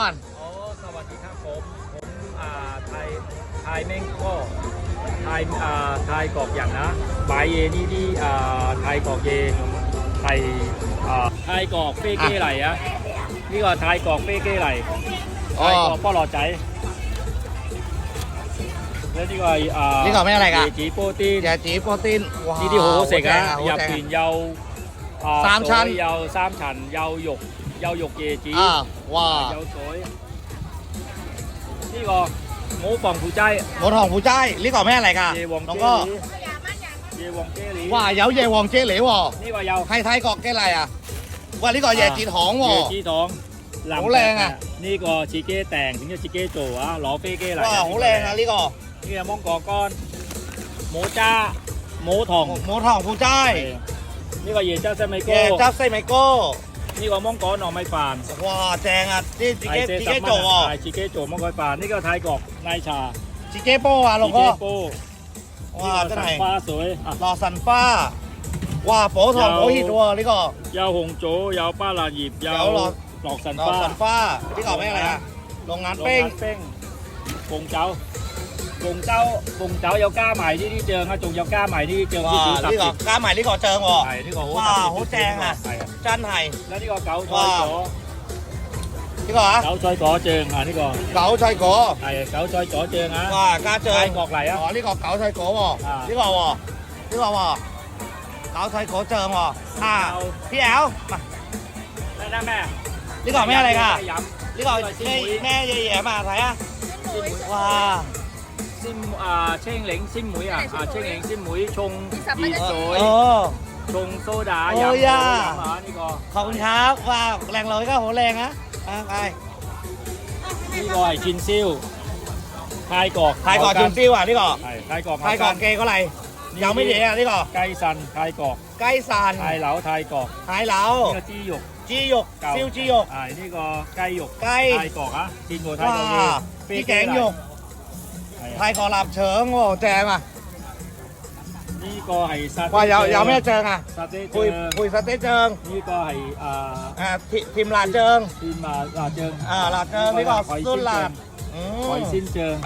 ก่อนอ๋อสวัสดีครับผม ผมอ่าไทยไทยแม่งก็ไทยอ่าไทยกอกอย่างนะบายเยนี่ที่อ่าไทยกอกเยไทยอ่าไทยกอกเป้เก้ไหลอะนี่ก็ไทยกอกเป้เก้ไหลไทยกอกป้อหลอดใจ แล้วนี่ก็อ่านี่ก่อนไม่อะไรกันเยจีโปรตีนยาจีโปรตีนว้าวนี่ที่โหเสกอะโหอยากแจงกินเยาอ่สามชั้นโซยเยาสามชั้นเยาหยก 交育夜市啊，哇！有水。呢、這個我防腐劑。我防腐劑呢個咩嚟㗎？夜王哥。夜王啫喱。哇！有夜王啫喱喎。呢個有。係泰國嘅嚟啊！喂，呢、這個椰子糖喎。椰子糖。好靚啊！呢個自己訂，點咗自己做啊！攞飛機嚟。哇！好靚啊！呢個。呢個芒果乾，冇渣，冇糖，冇糖腐劑。呢個椰汁西米糕。椰汁西米糕。 นี่ก็มองกอหน่อไม้ฝานว้าแจงอะนี่จิไเก้ชิเก้โจอะอะไอชิเกโจมองกอยฝานนี่ก็ไทยกอกนายชาจิเก้โป้อะหลวงพ่อก้ว้านี่จะไหนสันฟ้าสวยรอสันฟ้าว้าโป้ทองยาว โป้หิดวัวนี่ก็ ยาวหงโจยาวป้าลาหยิบยาวยาวหลอก หลอกสันหล่อฟ้าสันฟ้านี่ก่อแม่อะไรอะโรงงานเป้งหลอกสันเป้งปงเจ้า cùng cháu cùng cháu 有加埋呢啲醬啊，仲有加埋呢啲醬先好食。呢個加埋呢個醬喎，係呢個好。哇，好正啊！係啊，真係。而家呢個韭菜果。呢個啊？韭菜果醬啊，呢個。韭菜果。係韭菜果醬啊。哇，加醬。泰國嚟啊！哇，呢個韭菜果喎，呢個喎，呢個喎，韭菜果醬喎。啊，P.L. 咩咩咩？呢個係咩嚟㗎？呢個咩咩嘢嘢啊嘛？睇啊！哇！ ซิมอ่าเช่งเหลงซิมมุยอะเช่งเหลงซิมมุยชงอีโซยชงโซดาอย่าำอ่นี่ก็ขอบคุณครับว้าวแรงเลยก็โหแรงนะอะไปนี่ก็ไอ้จินซิ่วทายกอกถ่ายก่อนจุนซิวอะนี่ก่อทายกอกถ่ายก่อนเกย์ก็ไรยังไม่เยอะนี่ก่อไก่สันพายกอกใก่สันพายเหลาทายกอกหายเหลานี่ก็จี้หยกจี้หยกเก่ซิวจี้หยก อ่านี่ก็ไก่หยกไก่ ทายกอกอะกินโกไทยาโกเกพี่แกงหยก ไทยกอหลับเฉิงโอ้แจงอะนี่ก็ให้ซาว่าอย่าย่าไม่เจิงอะคุยคุยสเต๊กเจิงนี่ก็ให้อ่าทีทีมลาเจิง ทีมมาลาเจิงอ่าลาเจิงนี่ก็สุดลาดอืม คอยสิ้นเจิง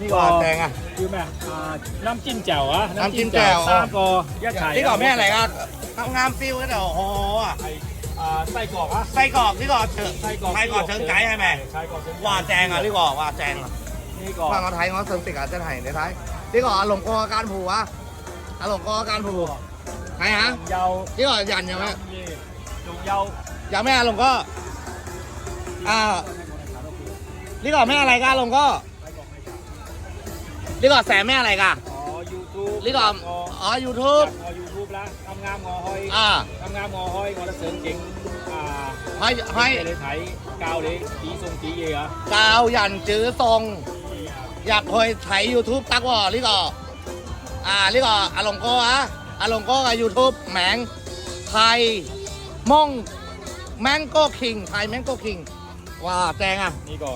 นี่ก็แจงอะชื่อแม่น้ำจิ้มแจ่วอะน้ำจิ้มแจ่วสาก็ยะไข่นี่ก็แม่อะไรก็ทำงามฟิวก็เดี๋ยวโอ้อะไส้กรอกอะไส้กรอกนี่ก็เฉิไส้กรอกเฉิงใจใช่ไหมไส้กอกเชิงว่าแจงอะนี่ก็ว่าแจงอะ นี่กอน ฝั่งเอาไทยเขาเสริมติดอาจจะไทยในไทยนี่ก่อนหลงกอการผูอะอาหลงกอการผูใครฮะยาวนี่ก่อนยันยังไหมยงยาวยังไม่อาหลงก็อ่านี่ก่อนไม่อะไรกันหลงก็นี่ก่อนแสนไม่อะไรกันอ๋อยูทูบนี่ก่อนอ๋อยูทูบอ๋อยูทูบละทำงามหอหอยอ่าทำงามหอหอยหอระเสริมเก่งอ่าห้ให้ยเลยไถกาวเลยตีทรงตีเย่เหรกาวยันจื้อทรง อยากคอยไถ YouTube ตักว่าลิกออ่าลิกออาลงโกอะอาลงโก็ยูทูปแหมงไทยม่งแมงโก้คิงไทยแมงโก้คิงว้าแจงอะนี่ก็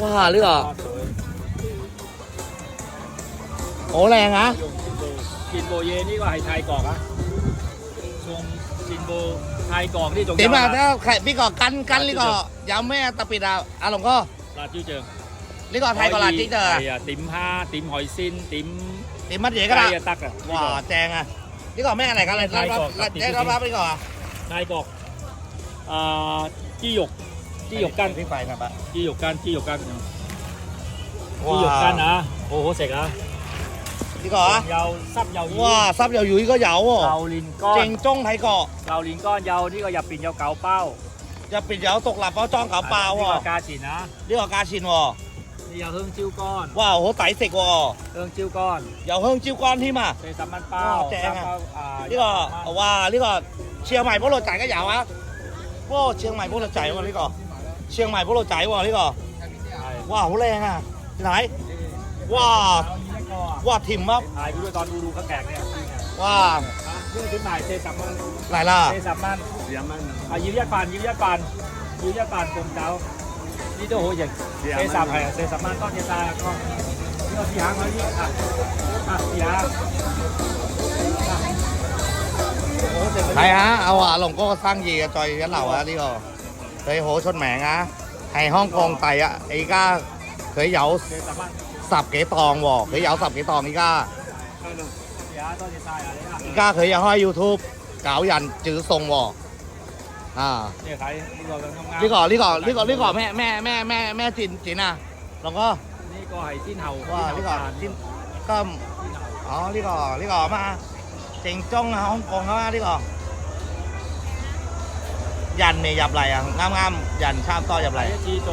ว้าลิกอโอ้แรงอะกินโบเยนี่ก็ไฮไทยกอกอะชงกินโบไทยกอกนี่จงเดี๋ยวมาแล้วใครพี่กอกกันกันลิกอยาวแม่ตะปิดอาอาลงโกลาดจิ้วเจิง 呢個我睇過啦，呢度係啊，點蝦、點海鮮、點點乜嘢㗎啦？雞啊得㗎，哇正啊！呢個係咩嚟㗎？你你你攞包呢個啊？泰國啊，豬肉豬肉筋呢塊係咪？豬肉筋豬肉筋，豬肉筋啊，好好食啊！呢個啊，又濕又軟，哇濕又軟嗰有喎，榴蓮乾正宗睇過，榴蓮乾有呢個入邊有九包，入邊有獨立包裝九包喎，呢個價錢啊，呢個價錢喎。 你有香蕉干，哇好抵食喎，香蕉干有香蕉干添啊！四十蚊包，哇正啊三包啊！呢、个哇呢、个เชียงใหม่菠萝仔嘅有啊，哇เชียงใหม่菠萝仔喎呢个，เชียงใหม่菠萝仔喎呢个，系哇好靓啊！你睇，哇有一个啊！哇甜啊！系佢当嘟嘟佢夹嘅，哇啊呢个点卖四十蚊，嚟啦四，十蚊，四十蚊啊！要一份，要一份，要一份凤酒，呢都好型。四十系啊，四十蚊，多谢晒啊哥。呢个试下我呢 video gì xe sạp hay xe sạp mang con nhà ta con nó chị hàng nói gì à à chị hàng ใครฮะ เอาอะหลงก็สร้างยีกับจอยกันเหล่าอะที่ก็เคยโหชนแหมงอะไห้ห้องกองไตอะไอ้ก้าเคยเหยาสับเก๋ตองว่ะเคยเหยาสับเก๋ตองไอ้ก้าอีก้าเคยอย่าห้อยยูทูบเก๋ายันจื้อทรงว่ะ อ่า เนี่ยขรยเราทำงานนี่ก่อนนี่ก่อนนี่ก่อนนี่ก่อนแม่แม่แม่แม่แม่จินจินอะแล้วก็นี่ก็ไห้ที่เห่าว่านี่ก่อนจินก็อ๋อนี่ก่อนนี่ก่อนมาเจ๋งจ้องฮ่องกงเขามานี่ก่อนยันเนี่ยหยับไหลอะงามงามยันชามต้อหยับไหลจีโต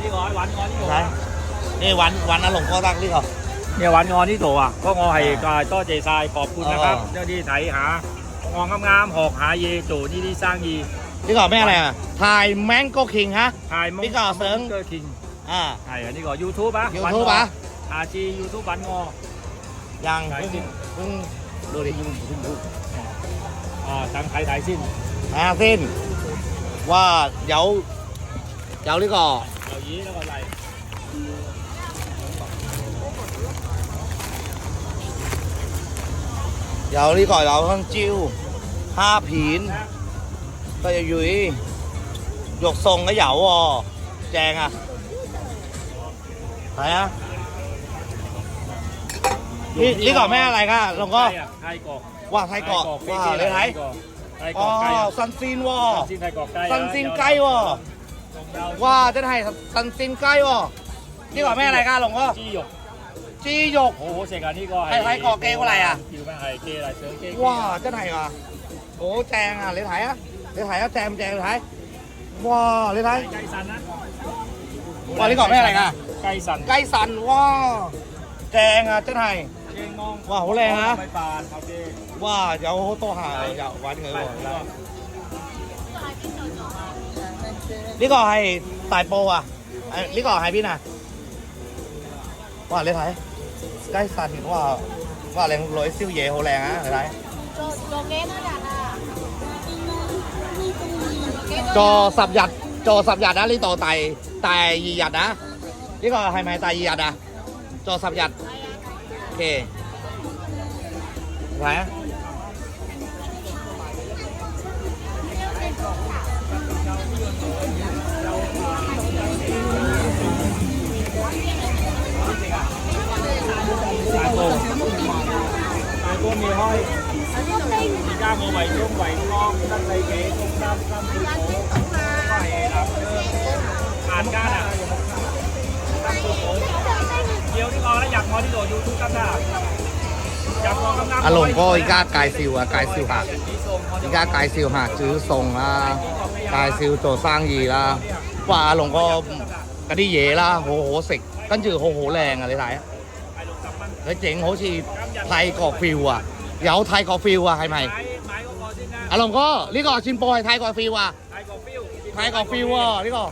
นี่ก้อยหวานก้อยนี่ก้อยนี่หวานหวานอารมณ์ก็รักนี่ก่อนเนี่ยวันงอนี่โตอะก็งอไห้กายต้อเจทรายขอบคุณนะครับเจ้าที่ไถหางองามๆหอกหาเยโจนี่ที่สร้างยี พี่ก่อแม่อะไรอะถ่ายแมงโกคิงฮะ ถ่ายพี่ก่อเสิร์ง เกอร์คิงอ่า ถ่ายอันนี้ก่อยูทูบอะยูทูบปะอะ อาจียูทูบบันงอ ยังถ่ายเพิ่งจริง เพิ่งดูดิอ่าทางไทยถ่ายสิ้นอ่าสิ้นว่าเดี๋ยวเดี๋ยวนี่ก่อเรายี้แล้วก็ไหเดี๋ยวนี่ก่อเราต้องจิ้วห้าผีน ก็จะยุยหยกทรงก็เหยาวอแจงอะอะไรอะนี่นี่ก่อนแม่อะไรกันหลวงก็ไทยกอกว่าไทยกอกว่าเลยไทยไทยกอ๋ออกไก่อะซันซินวอซันซินไทยกอกไก่ะซันซินไก่วอว่าจะไทยซันซินไก่วอนี่ก่อนแม่อะไรกันหลวงก็จี้หยกจีหยก โอ้โหเสกอันนี้ก็ไทยไทยกอกเกย์าอะไรอะ คิวแม่ไอ้เกย์อะไรเซิร์ฟเกย์ว่าจะไทยวะโอ้แจงอะเลยไทยอะ เลขท้ายก็แจมแจมเลขท้ายว้าเลขท้ยไก่สันนะวันนี้ก่อนไม่อะไรนะไก่สันไก่สันว้าแจงอะเจ้าไถ่เจงมองว้าโหแรงฮะไปปานเขาเจงว้าเดี๋ยวโตหาเดี๋ยววันเคยบอกนี่ก่อให้ตายโปอะนี่ก่อให้พี่น่ะว้าเลยไทยไก่สันว้าว่าแรงร้อยซิ่วเย่โหแรงฮะอะไรโจเก้น่าด่า จอสับหยัดจอสับหยัดนะลิโตไตไตยีหยัดนะนี่ก็ไฮไมไตยีหยัดนะจอสับหยัดโอเคไหวกสมีห้อยย่างเอาไว้ช่วงไว้คล้องตั้งใจเก๋ตั้งตั้งตั้ อารมณ์ก็อีก้ากายซิวอะกายซิวหะอีก้ากายซิวหักจื้อส่งอะกายซิวโจสร้างยีละว่าอารมณ์ก็กระดิเยละโหโหเสกกันจือโหโหแรงอะไรทายแล้วเจ๋งโหชีไทยกอกฟิวอะเดี๋ยวไทยกอกฟิวอะใครไหมอารมณ์ก็นี่ก็ชิมโปยไทยกอกฟิวอะไทยกอกฟิวอะนี่ก็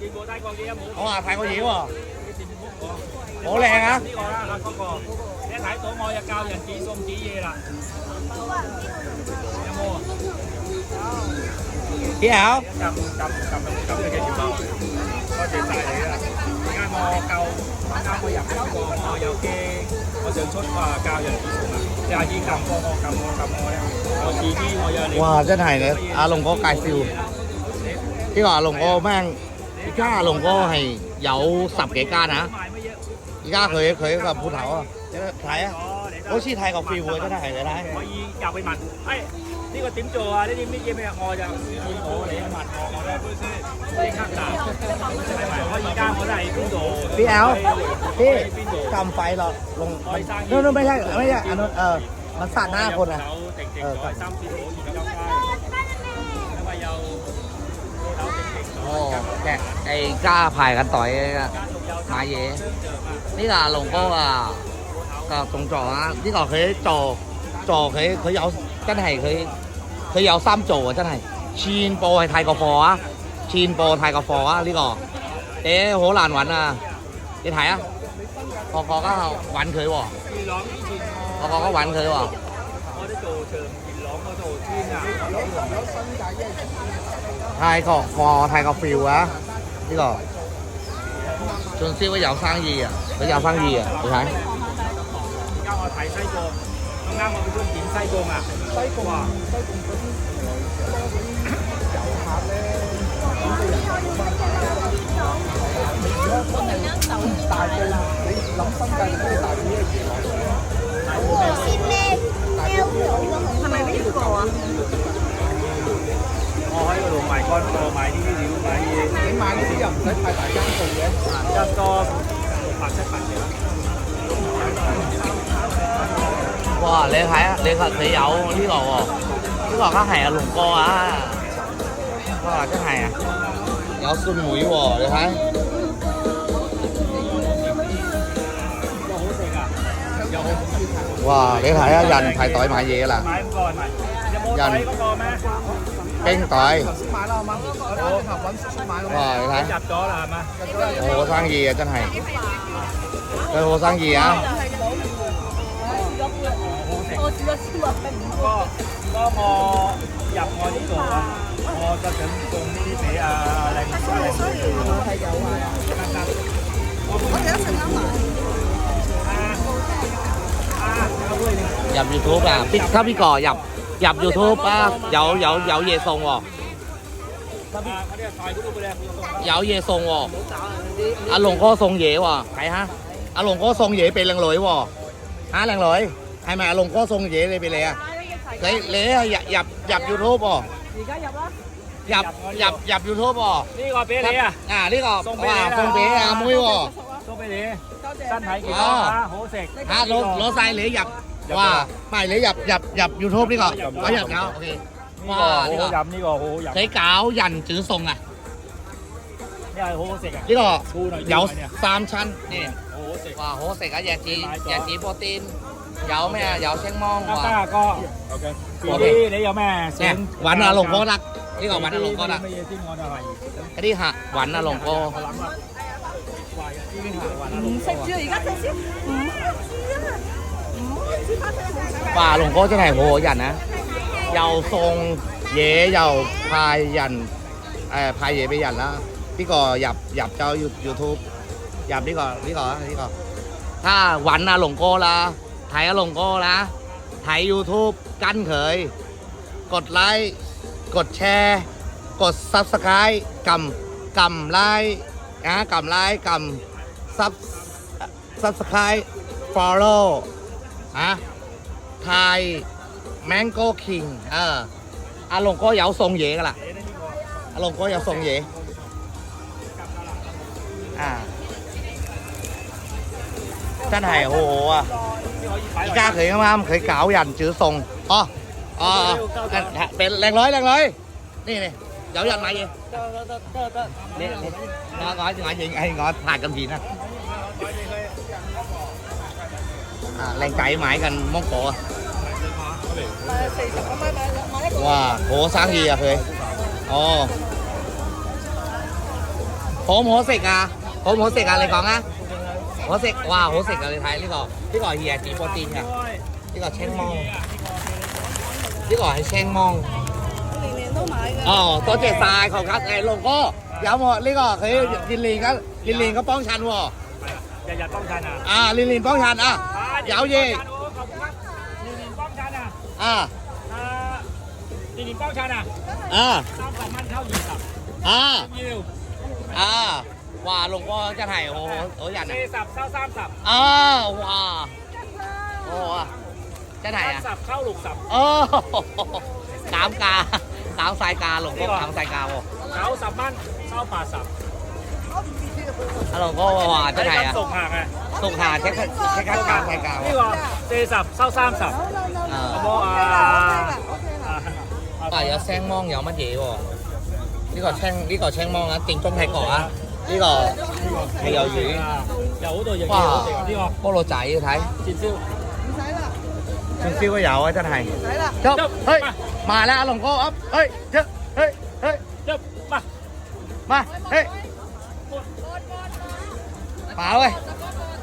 ชิมโปไทยกอกเยี่ยมอ๋อไทยกอเยี่ยมอะ โอ้แรงนะนี่ก่อนนะรัก็ก่อนแค่ไหนตัวมอยากาวอย่างจีทรงจีเยล่ะยาโมพี่เอ๋วจำจำจำจำไม่ได้จำบ้างก็เจ็บใจเลยนะงานมอเกาเกาอยากให้กอมอยาวเกพอเดินชดว่ากาวอย่างจีทรงอะแต่อาชีพกำมอกำมอกำมอเนี่ยพอชีที่มอยาเลยว้าเจ้าไหนเนี่ยอาลงก็กายซิลที่ก่อนลงก็แม่งพี่ข้าลงก็ให้เหยาสับเก๋ก้านะ 家佢佢个铺头啊，你睇啊，哦，你得好似泰国 feel 喎，真系你睇。可以入去问，诶呢个点做啊？呢啲乜嘢咩？我就见我你问我，我咧即刻答。系咪？我而家我都系边度？ พี่แอลพี่ 边度？ กำไฟหรอลงนู่นนู่นไม่ใช่ไม่ใช่อันนู้นเออมันสาดหน้าคนอ่ะ 手定定咗系三千好现金街，因为有手定定咗。 โอ้แกะไอ้ก 哎，加排緊隊買嘢。呢個阿龍哥啊個動作啊，呢個佢做做佢佢有真係佢佢有心做啊！真係全部係泰國貨啊，全部泰國貨啊！呢個你好難揾啊！你睇啊，個個都揾佢喎，個個都揾佢喎。我啲做長元朗嗰度專啊，泰國貨泰國 feel 啊！Thế rồi Trường siêu bây giờ sang gì à? Bây giờ sang gì à? Thầy Thái Cao ở thầy Tây Cồn Hôm nay mọi người chuyển Tây Cồn à? Tây Cồn à? Tây Cồn tính Chậu hạt lên Tại cái để lắm sân cây cái tại cái gì Ủa xin lên Theo kiểu Thằng này biết cổ à? 睇西贡，咁啱我去中点西贡啊，西贡啊，西贡嗰啲游客咧， con đồ máy đi đi máy đi 你买呢啲又唔使太大间数嘅。一个六百七百几啦。 哇你睇啊你佢佢有呢个喎呢个佢系啊龙哥啊哇真系啊有酸梅喎你睇个好食啊！又好哇你睇啊人排队买嘢啦买咁个系咪？有冇人睇嗰个咩？ Kén tỏi Rồi thằng Hồ sang gì à, chân này cái hồ sang gì á Có mò dập ngồi đi cửa Mò ta chuẩn cùng đi để làm sao Có thể dậu rồi Có thể xin lắm rồi dập YouTube à? Biết có biết cò dập. nhập youtube á dậu dậu dậu về sùng rồi dậu về sùng rồi anh luôn có sùng về rồi phải ha anh luôn có sùng về bị lần lưỡi rồi hả lần lưỡi hay mà anh luôn có sùng về đi bị lẹ lấy lẽ nhập nhập nhập youtube rồi 入入入 YouTube 喎，呢個俾你啊！啊呢個送俾送俾阿妹喎，送俾你，身體健康啊，好食嚇攞攞曬你入。 ว่าไม่เลยหยับหยับหยับยูทูบนี่ก่อนเอาหยับเงาโอเคว่าอนยำนี่ก่อนโอ้ยใช้กาวยันจื้อทรงอะนี่กอ่อเหยาสามชั้นนี่ว่าโอ้เสกอะยาจียาจีโปรตีนเหยาแม่เหยาเชียงมองว่าก็โอเคปีนี้เหยาแม่หวานอารมณ์ก็รักนี่ก่อนหวานอารมณ์ก็รักนี่ฮะหวานอารมณ์ก็ใส่เสื้ออีกแล้วใส่เสื้อ 哇龙哥真系好好人啊又送嘢又派人诶派嘢俾人啦呢个入入咗 YouTube 入呢个呢个啊呢个ถ้า揾阿龙哥啦睇阿龙哥啦睇 YouTube 跟佢กดไลค์กดแชร์ กด Subscribe กำกำไลค์นะกำไลค์กำ Sub Subscribe Follow ฮะไทยแมงโก้คิงเอออาลงก็เหยาทรงเยกันล่ะอาลงก็เหยาทรงเยอ่าท่านไห่โหอะอีกาเคยงาเคยกาวหยันจื้อทรงอ๋ออ๋อเป็นแรงร้อยแรงร้อยนี่นี่เหยาหยันมาเยนี่นี่งอจริงอริงไอ้งอผ่านกันผีนะ แรงไก่หมายกันมองโกะว้าโหสร้างดีอะเคยอ๋อผมโหเสกอะผมโหเสกอะไรก่อนอะโหเสกว้าโหเสกอะไรไทยนี่ก่อนนี่ก่อเฮียจีโปรตีนค่ะนี่ก่อนแช่งมองนี่ก่อนให้แช่งมองอ๋อตัวเจ็ดตายของคัสไอลงก็ย้ำหมดนี่ก่อนเคยลินลินก็ลินลินก็ป้องชันวะ อย่าอย่าต้องกันอะอ่าลินลินป้องกันอะยวเย่ขอบคุณครับลินลินป้องกันอะอ่าลินลินป้องกันอะอ่าตามสามันเข้ายี่สับอ่ายิวอ่าว่าหลวงพ่อจะถ่ายโอ้โหโอ้ยันอะสับเข้าสามสับอ่าว้าโอ้จะถ่ายอะสับเข้าหลุกสับโอ้สามกาสามสายกาหลวงพ่อสามสายกาบ่เขาสับมัานเข้าป่าสับ 三十蚊抽二十，啊要啊！哇，龙哥真系好好好人四啊！十收三十，啊，哇，好好啊，真系啊！三十抽六十，哦，减价，减晒价，龙哥减晒价喎！九十蚊收八十，阿龙哥话真系啊，熟客啊！熟下即刻即刻减晒价呢喎！个四十收三十，啊好冇啊？啊有青芒有乜嘢喎？呢个青呢个青芒啊，正宗睇过啊！呢个系有鱼，有好多嘢哇好食啊！呢菠萝仔要睇，个节烧，串烧都有啊！真系。使啦。执，嘿，มาแล้ว阿龙哥噏，嘿，一，嘿，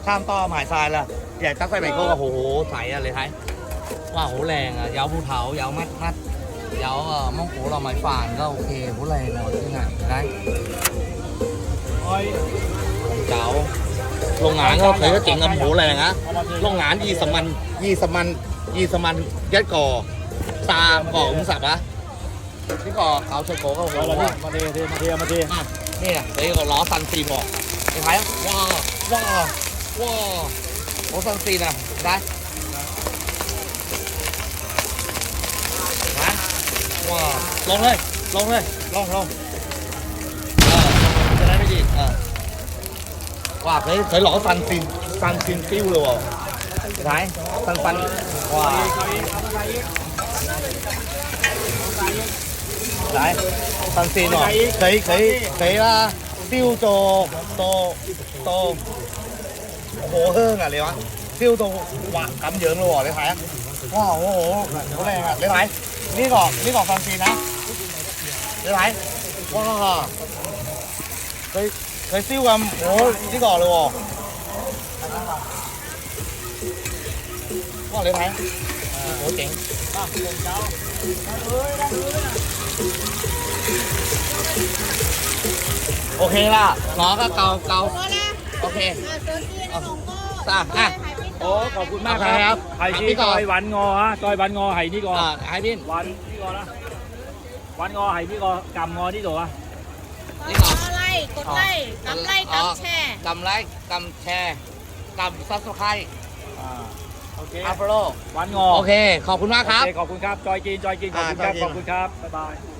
ข้ามต่อหมายทรายละใหญ่ตักใส่ไมโครก็โหใสอะเลยท้ายว้าโหแรงอะยาวภูเขายาวมัดมัดยาวมังโกเราไม้ฝานก็โอเคโหแรงอะที่ไหนได้เจ้าโรงงานก็เคยก็เจ๋งกับโหแรงอะโรงงานยีสมันยีสมันยีสมันยัดก่อตาก่ออุ้งสับอะนี่ก่อเขาเชโกก็โหมาเทมาเทมาเทมาเทนี่ยเลยก็ล้อซันซีบอกไอ้ไทยว้าว้าะไหนฟันฟันว้าไหนฟันซินเหรอเคยเคยเคยละปิ้วโตโตโต โอ้โหเฮิ่งอะเลยวะซิ่วตัววะกำเยิงเลยว่ะเลยท้ายว้าวโอ้โหเขาแรงอะเลยท้ายนี่ก่อนนี่ก่อนฟังซีนะเลยท้ายว้าวเคยเคยซิ่วกันโอ้โหนี่ก่อนเลยว่ะก็เลยไหมโอ้เจ๋งโอเคล่ะล้อก็เกาเกา โอเคตาอะโอ้ขอบคุณมากครับไห่นี่กอยหวานงอฮะกอหวานงอไห่นี่กอไห่นี่หวานนี่กอนะหวานงอไห่นี่กอกำงอที่ตัวนี่กอไล่กดไล่กำไล่กำแชร์กำไล่กำแชร์กำซับสไคร์โอเคอัพโลหวันงอโอเคขอบคุณมากครับขอบคุณครับจอยกินจอยกินขอบคุณครับขอบคุณครับบ๊ายบาย